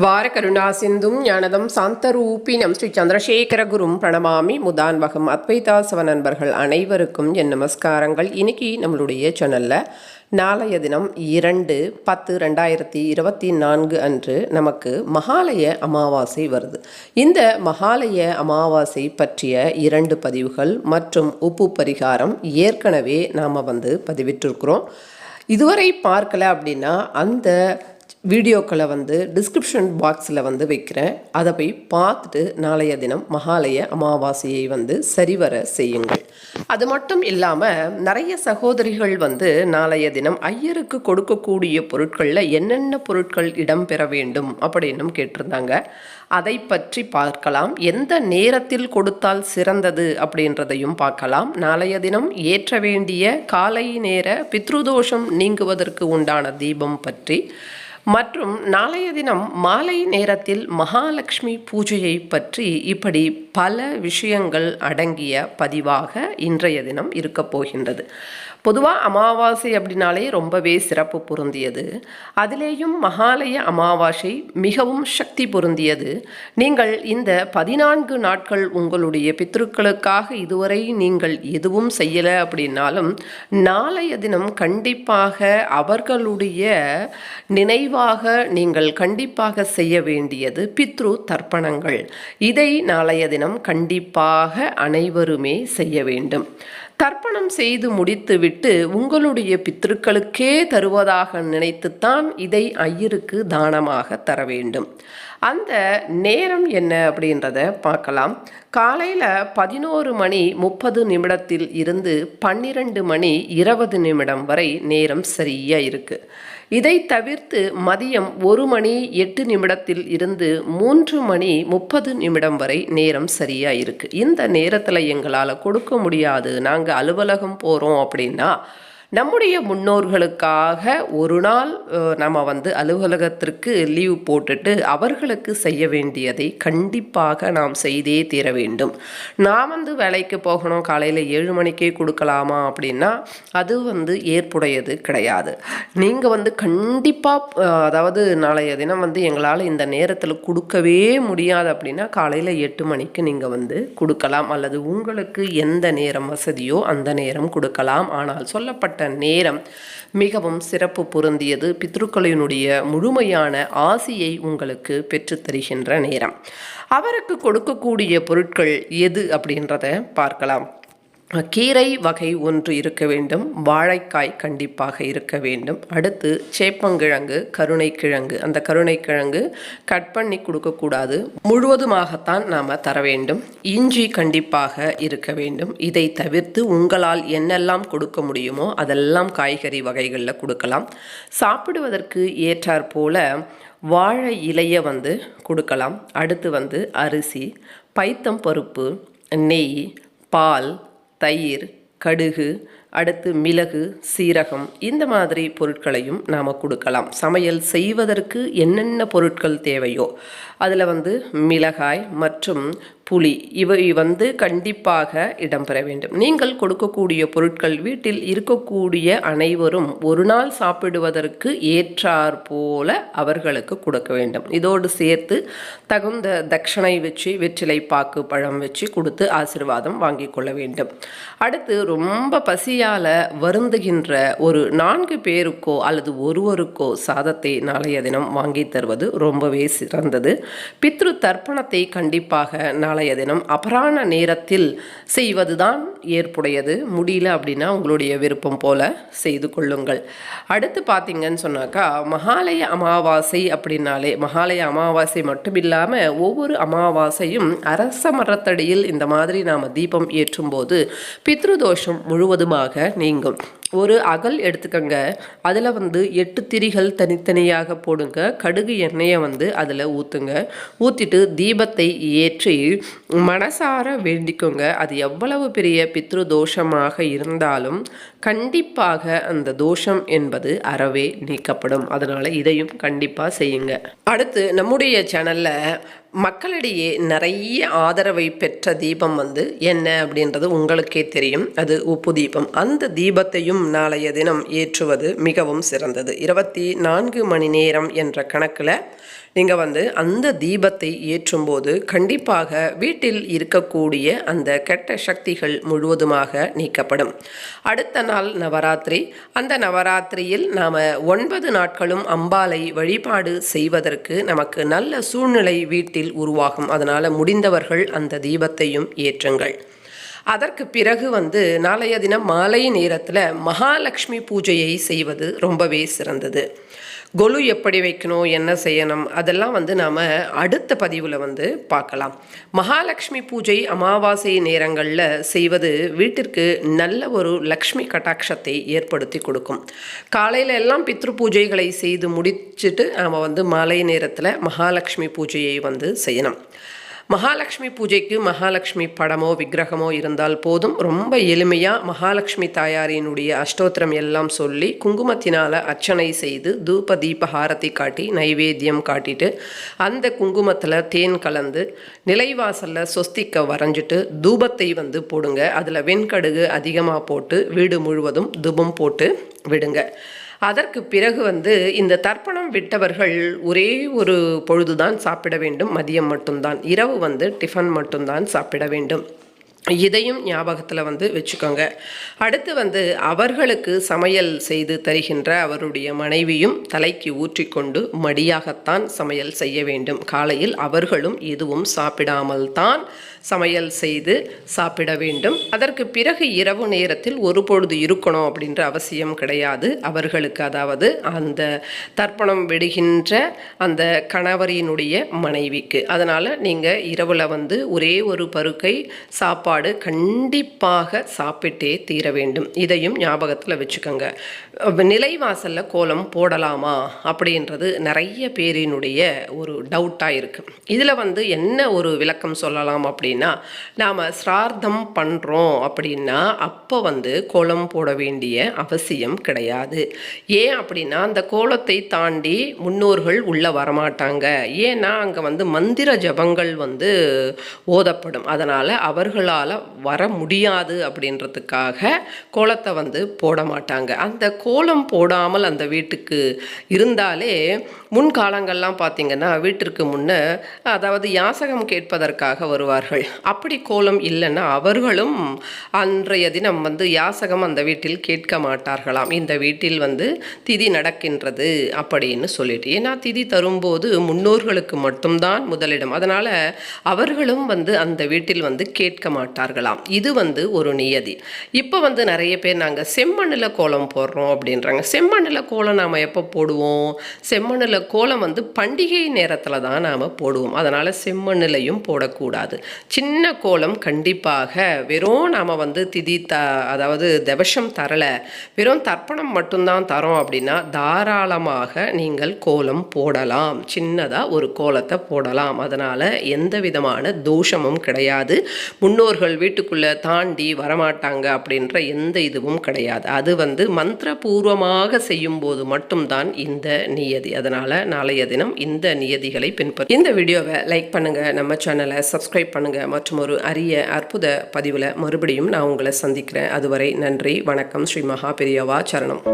வார கருணா சிந்தும் ஞானதம் சாந்தரூபினம் ஸ்ரீ சந்திரசேகர குரும் பிரணமாமி முதான்வகம் அத்வைதாசவ நண்பர்கள் அனைவருக்கும் என் நமஸ்காரங்கள். இன்னைக்கு நம்மளுடைய சேனலில் நாளைய தினம் இரண்டு பத்து ரெண்டாயிரத்தி இருபத்தி நான்கு அன்று நமக்கு மகாலய அமாவாசை வருது. இந்த மகாலய அமாவாசை பற்றிய இரண்டு பதிவுகள் மற்றும் உப்பு பரிகாரம் ஏற்கனவே நாம் வந்து பதிவிட்டிருக்கிறோம். இதுவரை பார்க்கல அப்படின்னா அந்த வீடியோக்களை வந்து டிஸ்கிரிப்ஷன் பாக்ஸில் வந்து வைக்கிறேன். அதை போய் பார்த்துட்டு நாளைய தினம் மகாலய அமாவாசையை வந்து சரிவர செய்யுங்கள். அது மட்டும் இல்லாமல் நிறைய சகோதரிகள் வந்து நாளைய தினம் ஐயருக்கு கொடுக்கக்கூடிய பொருட்களில் என்னென்ன பொருட்கள் இடம்பெற வேண்டும் அப்படின்னும் கேட்டிருந்தாங்க. அதை பற்றி பார்க்கலாம். எந்த நேரத்தில் கொடுத்தால் சிறந்தது அப்படின்றதையும் பார்க்கலாம். நாளைய தினம் ஏற்ற வேண்டிய காலை நேர பித்ருதோஷம் நீங்குவதற்கு உண்டான தீபம் பற்றி மற்றும் நாளைய தினம் மாலை நேரத்தில் மகாலட்சுமி பூஜையை பற்றி இப்படி பல விஷயங்கள் அடங்கிய பதிவாக இன்றைய தினம் இருக்கப் போகின்றது. பொதுவாக அமாவாசை அப்படின்னாலே ரொம்பவே சிறப்பு பொருந்தியது. அதிலேயும் மகாலய அமாவாசை மிகவும் சக்தி பொருந்தியது. நீங்கள் இந்த பதினான்கு நாட்கள் உங்களுடைய பித்ருக்களுக்காக இதுவரை நீங்கள் எதுவும் செய்யலை அப்படின்னாலும் நாளைய தினம் கண்டிப்பாக அவர்களுடைய நினைவாக நீங்கள் கண்டிப்பாக செய்ய வேண்டியது பித்ரு தர்ப்பணங்கள். இதை நாளைய தினம் கண்டிப்பாக அனைவருமே செய்ய வேண்டும். தர்ப்பணம் செய்து முடித்துவிட்டு உங்களுடைய பித்திருக்களுக்கே தருவதாக நினைத்துத்தான் இதை ஐயருக்கு தானமாக தர வேண்டும். அந்த நேரம் என்ன அப்படின்றத பார்க்கலாம். காலையில் பதினோரு மணி முப்பது நிமிடத்தில் இருந்து பன்னிரண்டு மணி இருபது நிமிடம் வரை நேரம் சரியாக இருக்குது இதை தவிர்த்து மதியம் ஒரு மணி எட்டு நிமிடத்தில் இருந்து மூன்று மணி முப்பது நிமிடம் வரை நேரம் சரியாக இருக்குது இந்த நேரத்தில் எங்களால் கொடுக்க முடியாது. நாங்கள் அலுவலகம் போகிறோம் அப்படின்னா நம்முடைய முன்னோர்களுக்காக ஒரு நாள் நம்ம வந்து அலுவலகத்திற்கு லீவ் போட்டுட்டு அவர்களுக்கு செய்ய வேண்டியதை கண்டிப்பாக நாம் செய்தே தீர வேண்டும். நான் வந்து வேலைக்கு போகணும் காலையில் ஏழு மணிக்கே கொடுக்கலாமா அப்படின்னா அது வந்து ஏற்புடையது கிடையாது. நீங்கள் வந்து கண்டிப்பாக அதாவது நாளைய தினம் வந்து எங்களால் இந்த நேரத்தில் கொடுக்கவே முடியாது அப்படின்னா காலையில் எட்டு மணிக்கு நீங்கள் வந்து கொடுக்கலாம். அல்லது உங்களுக்கு எந்த நேரம் வசதியோ அந்த நேரம் கொடுக்கலாம். ஆனால் சொல்லப்பட்ட நேரம் மிகவும் சிறப்பு பொருந்தியது. பித்ருக்களினுடைய முழுமையான ஆசியை உங்களுக்கு பெற்றுத்தருகின்ற நேரம். அவருக்கு கொடுக்கக்கூடிய பொருட்கள் எது அப்படின்றத பார்க்கலாம். கீரை வகை ஒன்று இருக்க வேண்டும் வாழைக்காய் கண்டிப்பாக இருக்க வேண்டும். அடுத்து சேப்பங்கிழங்கு கருணைக்கிழங்கு. அந்த கருணைக்கிழங்கு கட் பண்ணி கொடுக்கக்கூடாது. முழுவதுமாகத்தான் நாம் தர வேண்டும். இஞ்சி கண்டிப்பாக இருக்க வேண்டும். இதை தவிர்த்து உங்களால் என்னெல்லாம் கொடுக்க முடியுமோ அதெல்லாம் காய்கறி வகைகளில் கொடுக்கலாம். சாப்பிடுவதற்கு ஏற்றாற் போல வாழை இலையை வந்து கொடுக்கலாம். அடுத்து வந்து அரிசி பைத்தம் பருப்பு நெய் பால் தயிர் கடுகு அடுத்து மிளகு சீரகம் இந்த மாதிரி பொருட்களையும் நாம் கொடுக்கலாம். சமையல் செய்வதற்கு என்னென்ன பொருட்கள் தேவையோ. அதில் வந்து மிளகாய் மற்றும் புளி இவை வந்து கண்டிப்பாக இடம்பெற வேண்டும். நீங்கள் கொடுக்கக்கூடிய பொருட்கள் வீட்டில் இருக்கக்கூடிய அனைவரும் ஒரு நாள் சாப்பிடுவதற்கு ஏற்றார் போல அவர்களுக்கு கொடுக்க வேண்டும். இதோடு சேர்த்து தகுந்த தட்சணை வச்சு வெற்றிலை பாக்கு பழம் வச்சு கொடுத்து ஆசீர்வாதம் வாங்கி கொள்ள வேண்டும். அடுத்து ரொம்ப பசியால் வருந்துகின்ற ஒரு நான்கு பேருக்கோ அல்லது ஒருவருக்கோ சாதத்தை நாளைய தினம் வாங்கி தருவது ரொம்பவே சிறந்தது. பித்ரு தர்ப்பணத்தை கண்டிப்பாக நாளைய தினம் அபராண நேரத்தில் செய்வதுதான் ஏற்புடையது. முடியல அப்படின்னா உங்களுடைய விருப்பம் போல செய்து கொள்ளுங்கள். அடுத்து பார்த்தீங்கன்னு சொன்னாக்கா மகாலய அமாவாசை அப்படின்னாலே மகாலய அமாவாசை மட்டும் இல்லாமல் ஒவ்வொரு அமாவாசையும் அரச மரத்தடியில் இந்த மாதிரி நாம் தீபம் ஏற்றும்போது பித்ருதோஷம் முழுவதுமாக நீங்கும். ஒரு அகல் எடுத்துக்கங்க அதில் வந்து எட்டு திரிகள் தனித்தனியாக போடுங்க. கடுகு எண்ணெயை வந்து அதில் ஊற்றுங்க ஊற்றிட்டு தீபத்தை ஏற்றி மனசார வேண்டிக்கோங்க. அது எவ்வளவு பெரிய பித்ரு தோஷமாக இருந்தாலும் கண்டிப்பாக அந்த தோஷம் என்பது அறவே நீக்கப்படும். அதனால் இதையும் கண்டிப்பாக செய்யுங்க. அடுத்து நம்முடைய சேனலில் மக்களிடையே நிறைய ஆதரவை பெற்ற தீபம் வந்து என்ன அப்படின்றது உங்களுக்கே தெரியும். அது உப்பு தீபம். அந்த தீபத்தையும் நாளைய தினம் ஏற்றுவது மிகவும் சிறந்தது. இருபத்தி நான்கு மணி நேரம் என்ற கணக்கில் நீங்கள் வந்து அந்த தீபத்தை ஏற்றும்போது கண்டிப்பாக வீட்டில் இருக்கக்கூடிய அந்த கெட்ட சக்திகள் முழுவதுமாக நீக்கப்படும். அடுத்த நாள் நவராத்திரி. அந்த நவராத்திரியில் நாம் ஒன்பது நாட்களும் அம்பாலை வழிபாடு செய்வதற்கு நமக்கு நல்ல சூழ்நிலை வீட்டில் உருவாகும். அதனால் முடிந்தவர்கள் அந்த தீபத்தையும் ஏற்றுங்கள். அதற்கு பிறகு வந்து நாளைய தினம் மாலை நேரத்தில் மகாலட்சுமி பூஜையை செய்வது ரொம்பவே சிறந்தது. கொலு எப்படி வைக்கணும் என்ன செய்யணும் அதெல்லாம் வந்து நாம் அடுத்த பதிவில் வந்து பார்க்கலாம். மகாலட்சுமி பூஜை அமாவாசை நேரங்களில் செய்வது வீட்டிற்கு நல்ல ஒரு லக்ஷ்மி கட்டாட்சத்தை ஏற்படுத்தி கொடுக்கும். காலையில் எல்லாம் பித்ரு பூஜைகளை செய்து முடிச்சுட்டு நாம் வந்து மாலை நேரத்தில் மகாலட்சுமி பூஜையை வந்து செய்யணும். மகாலட்சுமி பூஜைக்கு மகாலட்சுமி படமோ விக்கிரகமோ இருந்தால் போதும். ரொம்ப எளிமையாக மகாலட்சுமி தாயாரினுடைய அஷ்டோத்திரம் எல்லாம் சொல்லி குங்குமத்தினால் அர்ச்சனை செய்து தூப தீப ஹாரதி காட்டி நைவேத்தியம் காட்டிட்டு அந்த குங்குமத்தில் தேன் கலந்து நிலைவாசலில் சொஸ்திக்க வரைஞ்சிட்டு தூபத்தை வந்து போடுங்க. அதில் வெண்கடுகு அதிகமாக போட்டு வீடு முழுவதும் தூபம் போட்டு விடுங்க. அதற்கு பிறகு வந்து இந்த தர்ப்பணம் விட்டவர்கள் ஒரே ஒரு பொழுதுதான் சாப்பிட வேண்டும். மதியம் மட்டும்தான். இரவு வந்து டிஃபன் மட்டும்தான் சாப்பிட வேண்டும். இதையும் ஞாபகத்தில் வந்து வச்சுக்கோங்க. அடுத்து வந்து அவர்களுக்கு சமையல் செய்து தருகின்ற அவருடைய மனைவியும் தலைக்கு ஊற்றிக்கொண்டு மடியாகத்தான் சமையல் செய்ய வேண்டும். காலையில் அவர்களும் எதுவும் சாப்பிடாமல் தான் சமையல் செய்து சாப்பிட வேண்டும். அதற்கு பிறகு இரவு நேரத்தில் ஒரு பொழுது இருக்கணும் அப்படின்ற அவசியம் கிடையாது. அவர்களுக்கு அதாவது அந்த தர்ப்பணம் விடுகின்ற அந்த கணவரினுடைய மனைவிக்கு. அதனால் நீங்கள் இரவில் வந்து ஒரே ஒரு பருக்கை சாப்பாடு சாப்பாடு கண்டிப்பாக சாப்பிட்டே தீர வேண்டும். இதையும் ஞாபகத்தில் வச்சுக்கோங்க. நிலைவாசலில் கோலம் போடலாமா? அப்படின்றது நிறைய பேரினுடைய ஒரு டவுட்டாக இருக்குது இதில் வந்து என்ன ஒரு விளக்கம் சொல்லலாம் அப்படின்னா நாம் சிரார்த்தம் பண்ணுறோம் அப்படின்னா அப்போ வந்து கோலம் போட வேண்டிய அவசியம் கிடையாது. ஏன் அப்படின்னா அந்த கோலத்தை தாண்டி முன்னோர்கள் உள்ளே வரமாட்டாங்க. ஏன்னா அங்கே வந்து மந்திர ஜபங்கள் வந்து ஓதப்படும். அதனால் அவர்களால் அவங்களால வர முடியாது அப்படின்றதுக்காக கோலத்தை வந்து போட மாட்டாங்க. அந்த கோலம் போடாமல் அந்த வீட்டுக்கு இருந்தாலே முன்காலங்கள்லாம் பார்த்திங்கன்னா வீட்டிற்கு முன்னே அதாவது யாசகம் கேட்பதற்காக வருவார்கள். அப்படி கோலம் இல்லைன்னா அவர்களும் அன்றைய தினம் வந்து யாசகம் அந்த வீட்டில் கேட்க மாட்டார்களாம். இந்த வீட்டில் வந்து திதி நடக்கின்றது அப்படின்னு சொல்லிட்டு. ஏன்னா திதி தரும்போது முன்னோர்களுக்கு மட்டும்தான் முதலிடம். அதனால் அவர்களும் வந்து அந்த வீட்டில் வந்து கேட்க மாட்டார்களாம் இது வந்து ஒரு நியதி. இப்போ வந்து நிறைய பேர் நாங்கள் செம்மண்ணில் கோலம் போடுறோம் அப்படின்றாங்க. செம்மண்ணில் கோலம் நாம் எப்போ போடுவோம்? செம்மண்ணில் கோலம் வந்து பண்டிகை நேரத்தில் தான் நாம் போடுவோம். அதனால் செம்மண்ணிலையும் போடக்கூடாது. சின்ன கோலம் கண்டிப்பாக வெறும் நாம் வந்து திதி த அதாவது தவசம் தரலை. வெறும் தர்ப்பணம் மட்டும்தான் தரோம் அப்படின்னா தாராளமாக நீங்கள் கோலம் போடலாம். சின்னதாக ஒரு கோலத்தை போடலாம். அதனால் எந்த விதமான தோஷமும் கிடையாது. முன்னோர்கள் முன்னோர்கள் வீட்டுக்குள்ளே தாண்டி வரமாட்டாங்க அப்படின்ற எந்த இதுவும் கிடையாது. அது வந்து மந்திரபூர்வமாக செய்யும்போது மட்டும்தான் இந்த நியதி. அதனால் நாளைய தினம் இந்த நியதிகளை பின்பற்ற இந்த வீடியோவை லைக் பண்ணுங்கள் நம்ம சேனலை சப்ஸ்கிரைப் பண்ணுங்கள் மற்றும் ஒரு அரிய அற்புத பதிவில் மறுபடியும் நான் உங்களை சந்திக்கிறேன். அதுவரை நன்றி வணக்கம். ஸ்ரீ மகா பெரியவா சரணம்.